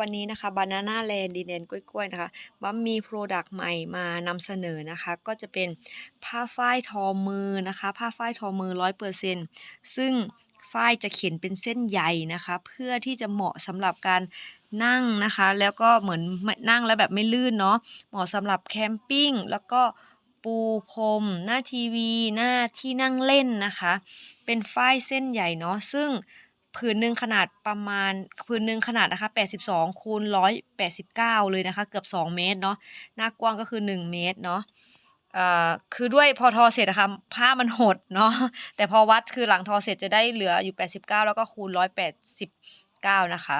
วันนี้นะคะ Banana Land ดินแดนกล้วยๆนะคะบัมมีโปรดักต์ใหม่มานำเสนอนะคะ ก็จะเป็นผ้าฝ้ายทอมือนะคะ ผ้าฝ้ายทอมือ 100%ซึ่งฝ้ายจะเขียนเป็นเส้นใยนะคะ เพื่อที่จะเหมาะสำหรับการนั่งนะคะ แล้วก็เหมือนนั่งแล้วแบบไม่ลื่นเนาะเหมาะสำหรับแคมปิ้งแล้วก็ปูพรมหน้าทีวี หน้าที่นั่งเล่นนะคะ เป็นฝ้ายเส้นใหญ่เนาะซึ่ง ผืนหนึ่งขนาดประมาณผืนหนึ่งขนาดนะคะ 82คูณ189 เลยนะคะ เกือบ 2 เมตรเนาะหน้ากว้างก็คือ 1 เมตรเนาะคือด้วยพอทอเสร็จอะคะผ้ามันหดเนาะแต่พอวัดคือหลังทอเสร็จจะได้เหลืออยู่ 89 แล้วก็คูณ 189 นะคะ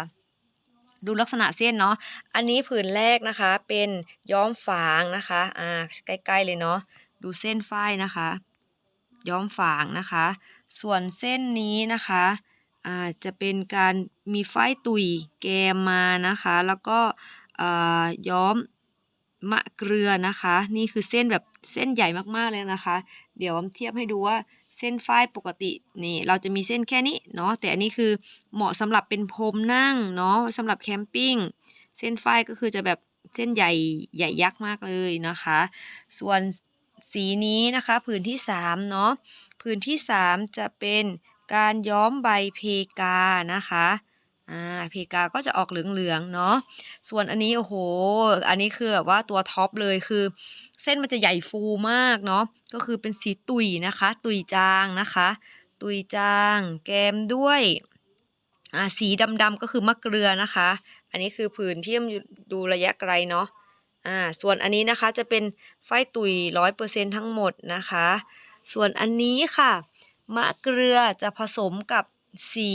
ดูลักษณะเส้นเนาะอันนี้ผืนแรกนะคะเป็นย้อมฝางนะคะอ่าใกล้ๆเลยเนาะดูเส้นฝ้ายนะคะ ย้อมฝางนะคะ ส่วนเส้นนี้นะคะ อ่าจะเป็นการมีฝ้ายตุยแกมมานะคะ แล้วก็อ่าย้อมมะเกลือนะคะ นี่คือเส้นแบบเส้นใหญ่มากๆเลยนะคะ เดี๋ยวเทียบให้ดูว่าเส้นฝ้ายปกตินี่เราจะมีเส้นแค่นี้เนาะแต่อันนี้คือเหมาะสำหรับเป็นพรมนั่งเนาะสำหรับแคมปิ้งเส้นฝ้ายก็คือจะแบบเส้นใหญ่ใหญ่ยักษ์มากเลยนะคะ ส่วนสีนี้นะคะ ผืนที่สามเนาะผืนที่สามจะเป็น การย้อมใบเพกานะคะอ่าเพกาก็จะออกเหลืองๆเนาะส่วนอันนี้โอ้โห อันนี้คือแบบว่าตัวท็อปเลยคือ เส้นมันจะใหญ่ฟูมากเนาะก็คือเป็นสีตุยนะคะ ตุยจางนะคะ ตุยจาง แกมด้วยอ่าสีดำๆก็คือมะเกลือนะคะ อันนี้คือผืนที่มันดูระยะไกลเนาะอ่าส่วนอันนี้นะคะจะเป็นฝ้ายตุยร้อยเปอร์เซ็นทั้งหมดนะคะ ส่วนอันนี้ค่ะ มะเกลือจะผสมกับสี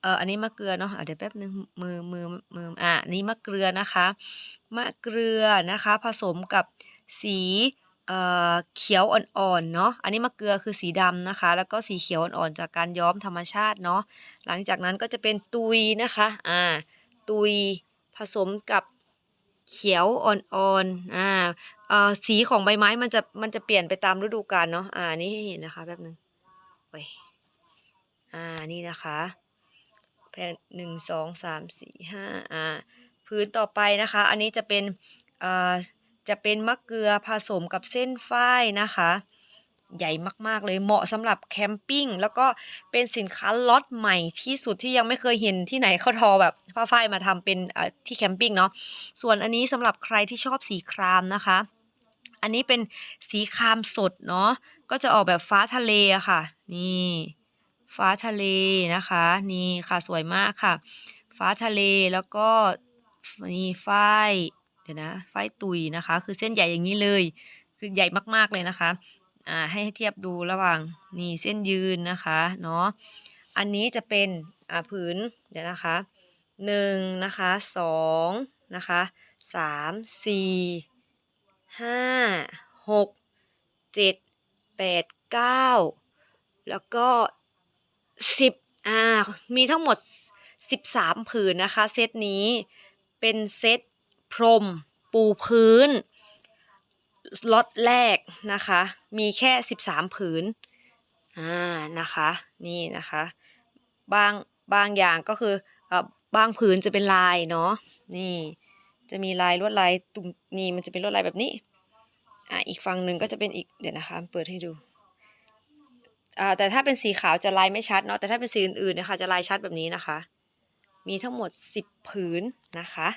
เอออันนี้มะเกลือเนาะเดี๋ยวแป๊บนึงมือมือมืออะนนี้มะเกลือนะคะมะเกลือนะคะผสมกับสีเอ่อเขียวอ่อนๆเนาะอันนี้มะเกลือคือสีดำนะคะ แล้วก็สีเขียวอ่อนๆจากการย้อมธรรมชาติเนาะหลังจากนั้นก็จะเป็นตุยนะคะอ่าตุยผสมกับเขียวอ่อนๆอ่าเอ่อสีของใบไม้มันจะมันจะเปลี่ยนไปตามฤดูกาลเนาะอ่านี่ให้เห็นนะคะแป๊บนึง โอ้ยอ่า นี่นะคะ แผ่นหนึ่งสองสามสี่ห้าอ่า พื้นต่อไปนะคะ อันนี้จะเป็นอ่อจะเป็นมะเกลือผสมกับเส้นฝ้ายนะคะ ใหญ่มากๆเลยเหมาะสำหรับแคมปิ้ง แล้วก็เป็นสินค้าล็อตใหม่ที่สุดที่ยังไม่เคยเห็นที่ไหนเขาทอแบบผ้าฝ้ายมาทำเป็นอ่อที่แคมปิ้งเนาะส่วนอันนี้สำหรับใครที่ชอบสีครามนะคะ อันนี้เป็นสีครามสดเนาะก็จะออกแบบฟ้าทะเลอะค่ะ นี่ ฟ้าทะเลนะคะ นี่ค่ะสวยมากค่ะ ฟ้าทะเลแล้วก็นี่ฝ้ายเดี๋ยวนะฝ้ายตุยนะคะ คือเส้นใหญ่อย่างนี้เลย คือใหญ่มากๆเลยนะคะอ่าให้เทียบดูระหว่างนี่เส้นยืนนะคะเนาะอันนี้จะเป็นอ่าผืนเดี๋ยวนะคะหนึ่งนะคะสองนะคะสามสี่ ห้าหกเจ็ดแปดเก้าแล้วก็สิบอ่ามีทั้งหมดสิบสามผืนนะคะ เซตนี้เป็นเซตพรมปูพื้นล็อตแรกนะคะ มีแค่สิบสามผืนอ่านะคะ นี่นะคะ บางบางอย่างก็คืออ่อบางผืนจะเป็นลายเนาะนี่ จะมีลายลวดลายตุ่มนี่มันจะเป็นลวดลายแบบนี้อ่าอีกฝั่งหนึ่งก็จะเป็นอีกเดี๋ยวนะคะ เปิดให้ดูอ่าแต่ถ้าเป็นสีขาวจะลายไม่ชัดเนาะแต่ถ้าเป็นสีอื่นๆนะคะจะลายชัดแบบนี้นะคะ มีทั้งหมดสิบผืนนะคะ